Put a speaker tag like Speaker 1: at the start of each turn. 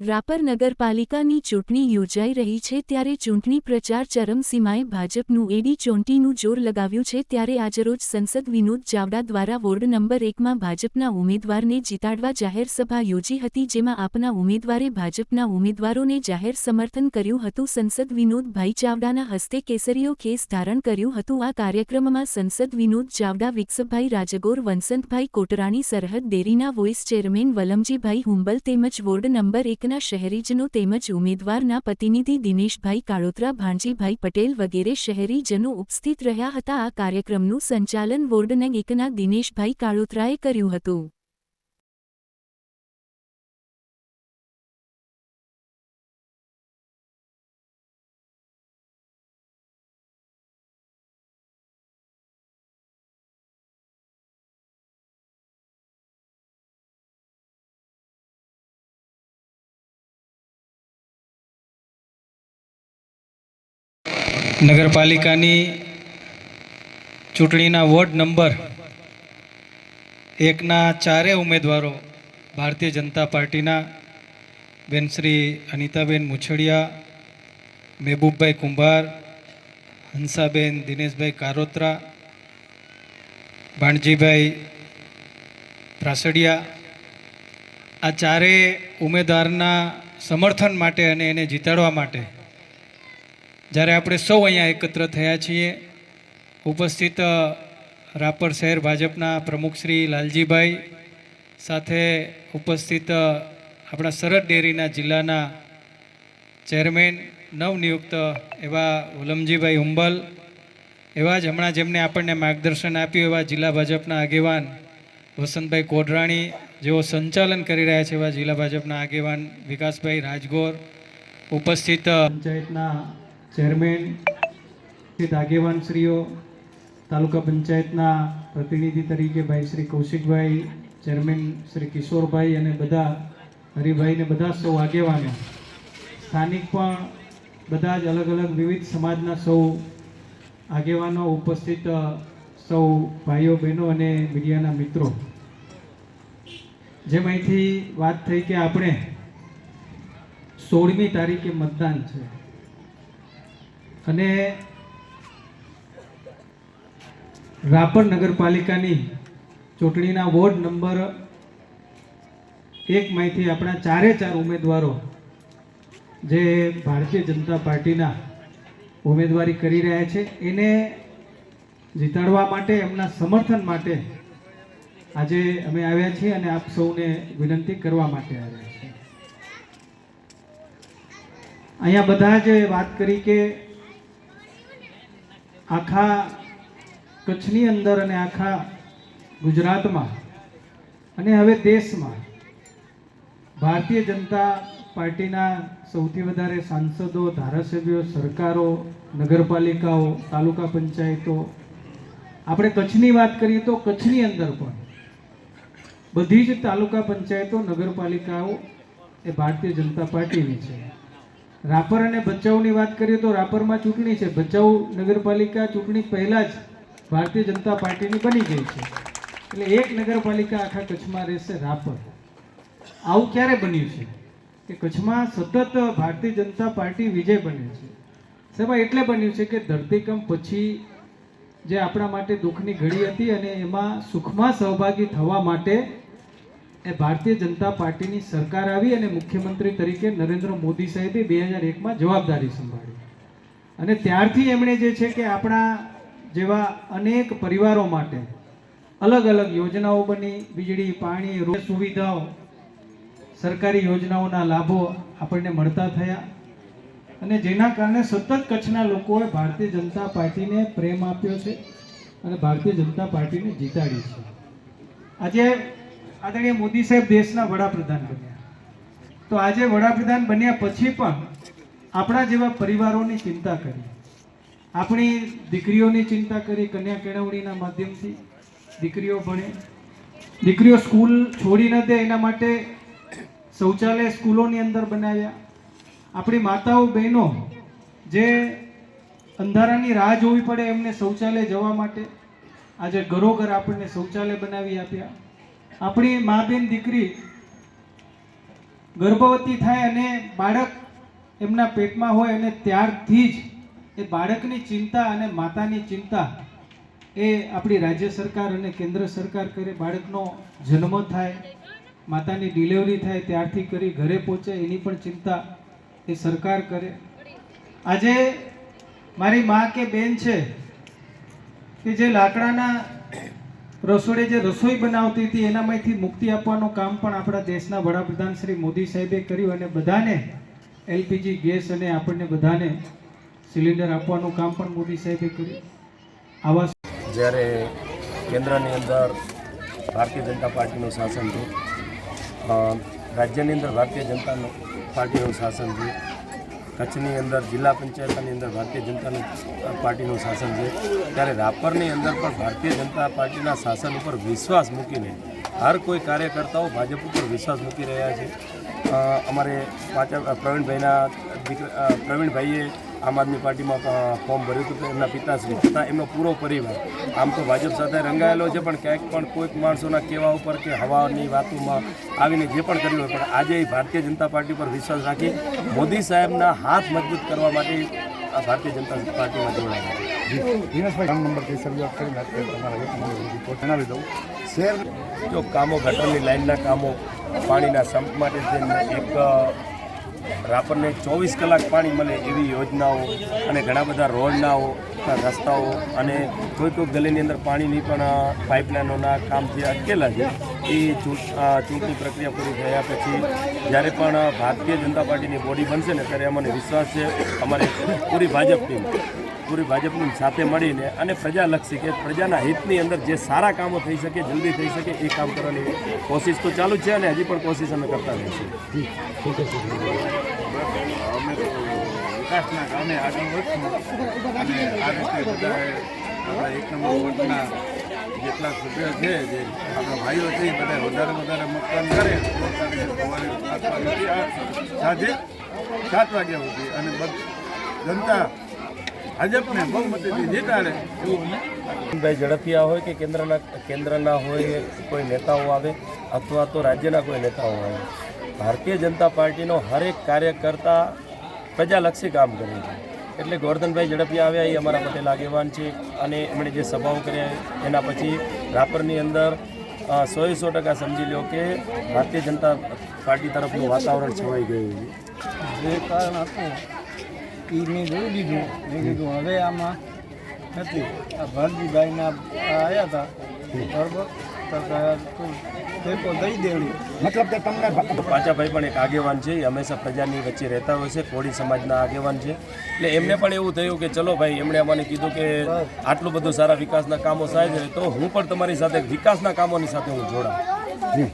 Speaker 1: રાપર નગરપાલિકાની ચૂંટણી યોજાઈ રહી છે ત્યારે ચૂંટણી પ્રચાર ચરમસીમાએ ભાજપનું એડી ચોંટીનું જોર લગાવ્યું છે ત્યારે આજરોજ સંસદ વિનોદ ચાવડા દ્વારા વોર્ડ નંબર એકમાં ભાજપના ઉમેદવારને જીતાડવા જાહેર સભા યોજી હતી જેમાં આપના ઉમેદવારે ભાજપના ઉમેદવારોને જાહેર સમર્થન કર્યું હતું. સંસદ વિનોદભાઈ ચાવડાના હસ્તે કેસરીઓ કેસ ધારણ કર્યું હતું. આ કાર્યક્રમમાં સંસદ વિનોદ ચાવડા વિકસભાઈ રાજગોર, વંસંતભાઈ કોટરાણી, સરહદ ડેરીના વોઇસ ચેરમેન વલમજીભાઈ હુંબલ તેમજ વોર્ડ નંબર એકના શહેરીજનો તેમજ ઉમેદવારના પ્રતિનિધિ દિનેશભાઈ કાળોત્રા, ભાણજીભાઈ પટેલ વગેરે શહેરીજનો ઉપસ્થિત રહ્યા હતા. આ કાર્યક્રમનું સંચાલન વોર્ડ નંગ એકના દિનેશભાઈ કાળોત્રાએ કર્યું હતું.
Speaker 2: નગરપાલિકાની ચૂંટણીના વોર્ડ નંબર એકના ચારે ઉમેદવારો ભારતીય જનતા પાર્ટીના બેન શ્રી અનિતાબેન મુછડિયા, મહેબૂબભાઈ કુંભાર, હંસાબેન દિનેશભાઈ કારોત્રા, ભાણજીભાઈ પ્રાસડિયા, આ ચારે ઉમેદવારના સમર્થન માટે અને એને જીતાડવા માટે જ્યારે આપણે સૌ અહીંયા એકત્ર થયા છીએ, ઉપસ્થિત રાપર શહેર ભાજપના પ્રમુખ શ્રી લાલજીભાઈ સાથે ઉપસ્થિત આપણા સરહદ ડેરીના જિલ્લાના ચેરમેન, નવનિયુક્ત એવા વલમજીભાઈ હુંબલ, એવા જ હમણાં જેમને આપણને માર્ગદર્શન આપ્યું, એવા જિલ્લા ભાજપના આગેવાન વસંતભાઈ કોડરાણી, જેઓ સંચાલન કરી રહ્યા છે એવા જિલ્લા ભાજપના આગેવાન વિકાસભાઈ રાજગોર, ઉપસ્થિત પંચાયતના ચેરમેન આગેવાનશ્રીઓ તાલુકા પંચાયતના પ્રતિનિધિ તરીકે ભાઈ શ્રી કૌશિકભાઈ, ચેરમેન શ્રી કિશોરભાઈ અને બધા હરિભાઈને બધા સૌ આગેવાનો. સ્થાનિક પણ બધા જ અલગ અલગ વિવિધ સમાજના સૌ આગેવાનો, ઉપસ્થિત સૌ ભાઈઓ, બહેનો અને મીડિયાના મિત્રો. જેમ અહીંથી વાત થઈ કે આપણે સોળમી તારીખે મતદાન છે. અને રાપર નગરપાલિકાની ચૂંટણીના વોર્ડ નંબર એકમાંથી આપણા ચારે ચાર ઉમેદવારો જે ભારતીય જનતા પાર્ટીના ઉમેદવારી કરી રહ્યા છે, એને જીતાડવા માટે, એમના સમર્થન માટે આજે અમે આવ્યા છીએ અને આપ સૌને વિનંતી કરવા માટે આવ્યા છીએ. અહીંયા બધા જ વાત કરી કે આખા કચ્છની અંદર અને આખા ગુજરાતમાં અને હવે દેશમાં ભારતીય જનતા પાર્ટીના સૌથી વધારે સાંસદો, ધારાસભ્યો, સરકારો, નગરપાલિકાઓ, તાલુકા પંચાયતો. આપણે કચ્છની વાત કરીએ તો કચ્છની અંદર પણ બધી જ તાલુકા પંચાયતો, નગરપાલિકાઓ એ ભારતીય જનતા પાર્ટીની છે. રાપર અને ભચાઉની વાત કરીએ તો રાપરમાં ચૂંટણી છે. ભચાઉ નગરપાલિકા ચૂંટણી પહેલા જ ભારતીય જનતા પાર્ટીની બની ગઈ છે. એટલે એક નગરપાલિકા આખા કચ્છમાં રહેશે રાપર. આવું ક્યારે બન્યું છે? કે કચ્છમાં સતત ભારતીય જનતા પાર્ટી વિજય બન્યું છે. સાહેબ એટલે બન્યું છે કે ધરતીકંપ પછી જે આપણા માટે દુઃખની ઘડી હતી અને એમાં સુખમાં સહભાગી થવા માટે એ ભારતીય જનતા પાર્ટીની સરકાર આવી અને મુખ્યમંત્રી તરીકે નરેન્દ્ર મોદી સાહેબે બે હજાર એકમાં જવાબદારી સંભાળી. અને ત્યારથી એમણે જે છે કે આપણા જેવા અનેક પરિવારો માટે અલગ અલગ યોજનાઓ બની, વીજળી, પાણી રોજ સુવિધાઓ, સરકારી યોજનાઓના લાભો આપણને મળતા થયા. અને જેના કારણે સતત કચ્છના લોકોએ ભારતીય જનતા પાર્ટીને પ્રેમ આપ્યો છે અને ભારતીય જનતા પાર્ટીને જીતાડી છે. આજે આદરણીય મોદી સાહેબ દેશના વડાપ્રધાન બન્યા. તો આજે વડાપ્રધાન બન્યા પછી પણ આપણા જેવા પરિવારોની ચિંતા કરી. આપણી દીકરીઓની ચિંતા કરી, કન્યા કેળવણીના માધ્યમથી દીકરીઓ ભણે. દીકરીઓ સ્કૂલ છોડી ન દે એના માટે શૌચાલય સ્કૂલોની અંદર બનાવ્યા. આપણી માતાઓ, બહેનો જે અંધારાની રાહ જોવી પડે એમને શૌચાલય જવા માટે આજે ઘરોઘર આપણને શૌચાલય બનાવી આપ્યા. આપણી મા બેન દીકરી ગર્ભવતી થાય અને બાળક એમના પેટમાં હોય અને ત્યારથી જ એ બાળકની ચિંતા અને માતાની ચિંતા એ આપણી રાજ્ય સરકાર અને કેન્દ્ર સરકાર કરે, બાળકનો જન્મ થાય, માતાની ડિલિવરી થાય, ત્યારથી કરી ઘરે પહોંચે, એની પણ ચિંતા એ સરકાર કરે. આજે મારી મા કે બેન છે કે જે લાકડાના રસોડે જે રસોઈ બનાવતી હતી, એનામાંથી મુક્તિ આપવાનું કામ પણ આપણા દેશના વડાપ્રધાન શ્રી મોદી સાહેબે કર્યું અને બધાને એલપીજી ગેસ અને આપણને બધાને સિલિન્ડર આપવાનું કામ પણ મોદી સાહેબે કર્યું. આવા
Speaker 3: જ્યારે કેન્દ્રની અંદર ભારતીય જનતા પાર્ટીનું શાસન થયું રાજ્યની અંદર ભારતીય જનતા પાર્ટીનું શાસન છે કચ્છની અંદર જિલ્લા પંચાયતની અંદર ભારતીય જનતા પાર્ટીનું શાસન છે. ત્યારે રાપરની અંદર પણ ભારતીય જનતા પાર્ટીના શાસન ઉપર વિશ્વાસ મૂકીને હર કોઈ કાર્યકર્તાઓ ભાજપ ઉપર વિશ્વાસ મૂકી રહ્યા છે. અમારે પાછા પ્રવીણભાઈના દીકરા પ્રવીણભાઈએ આમ આદમી પાર્ટીમાં ફોર્મ ભર્યું હતું તો એમના પિતાશ્રી તથા એમનો પૂરો પરિવાર. આમ તો ભાજપ સાથે રંગાયેલો છે પણ ક્યાંક પણ કોઈક માણસોના કહેવા ઉપર કે હવાની વાતોમાં આવીને જે પણ કર્યું હોય પણ આજે ભારતીય જનતા પાર્ટી પર વિશ્વાસ રાખી મોદી સાહેબના હાથ મજબૂત કરવા માટે આ ભારતીય જનતા પાર્ટીમાં જોડાયા
Speaker 4: દિનેશભાઈ શરૂઆત નંબર જણાવી દઉં. શેર
Speaker 3: જો કામો ગટરની લાઇનના કામો પાણીના સંપ માટે એક રાપરને ચોવીસ કલાક પાણી મળે એવી યોજનાઓ અને ઘણા બધા રોડનાઓ, રસ્તાઓ અને કોઈ કોઈ ગલીની અંદર પાણીની પણ પાઇપલાઇનોના કામ જે અટકેલા છે, એ ચૂંટણી પ્રક્રિયા પૂરી થયા પછી જ્યારે પણ ભારતીય જનતા પાર્ટીની બોડી બનશે ને ત્યારે અમને વિશ્વાસ છે, અમારે પૂરી ભાજપ ટીમ. પૂરી ભાજપની સાથે મળીને અને પ્રજાલક્ષી કે પ્રજાના હિતની અંદર જે સારા કામો થઈ શકે જલ્દી થઈ શકે એ કામ કરવાની કોશિશ તો ચાલુ જ છે અને હજી પણ કોશિશ અમે કરતા રહીશું
Speaker 4: અમે તો વિકાસના કામે આગળ વધશું. અને આ રીતે બધાએ આપણા એક નંબર વોર્ડના જેટલા સભ્યો છે જે આપણા ભાઈઓ છે એ બધા વધારે વધારે મતદાન કરે. તો સવારે સાત વાગ્યાથી સાંજે સાત વાગ્યા સુધી. અને બધ- જનતા ભાજપને બહુમતીથી જીતાડે.
Speaker 3: ભાઈ ઝડપિયા હોય કે કેન્દ્રના કેન્દ્રના હોય કોઈ નેતાઓ આવે અથવા તો રાજ્યના કોઈ નેતાઓ આવે? ભારતીય જનતા પાર્ટીનો હરેક કાર્યકર્તા પ્રજાલક્ષી કામ કરે છે. એટલે ગોરધનભાઈ ઝડપિયા આવ્યા એ અમારા પટેલ આગેવાન છે અને એમણે જે સભાઓ કર્યા એના પછી રાપરની અંદર સોએ સો ટકા સમજી લો કે ભારતીય જનતા પાર્ટી તરફનું વાતાવરણ છવાઈ ગયું છે.
Speaker 5: જે કારણ હતું એ મેં જોઈ લીધું. મેં કીધું હવે આમાં નથી. આ ભરજીભાઈના આવ્યા હતા. બરોબર? ટેકો દઈ દેવડી
Speaker 4: મતલબ કે તમને
Speaker 3: પાચાભાઈ પણ એક આગેવાન છે એ હંમેશા પ્રજાની વચ્ચે રહેતા હોય છે કોળી સમાજના આગેવાન છે. એટલે એમને પણ એવું થયું કે ચલો ભાઈ એમણે અમને કીધું કે આટલું બધું સારા વિકાસના કામો થાય છે તો હું પણ તમારી સાથે વિકાસના કામોની સાથે હું જોડાઉં.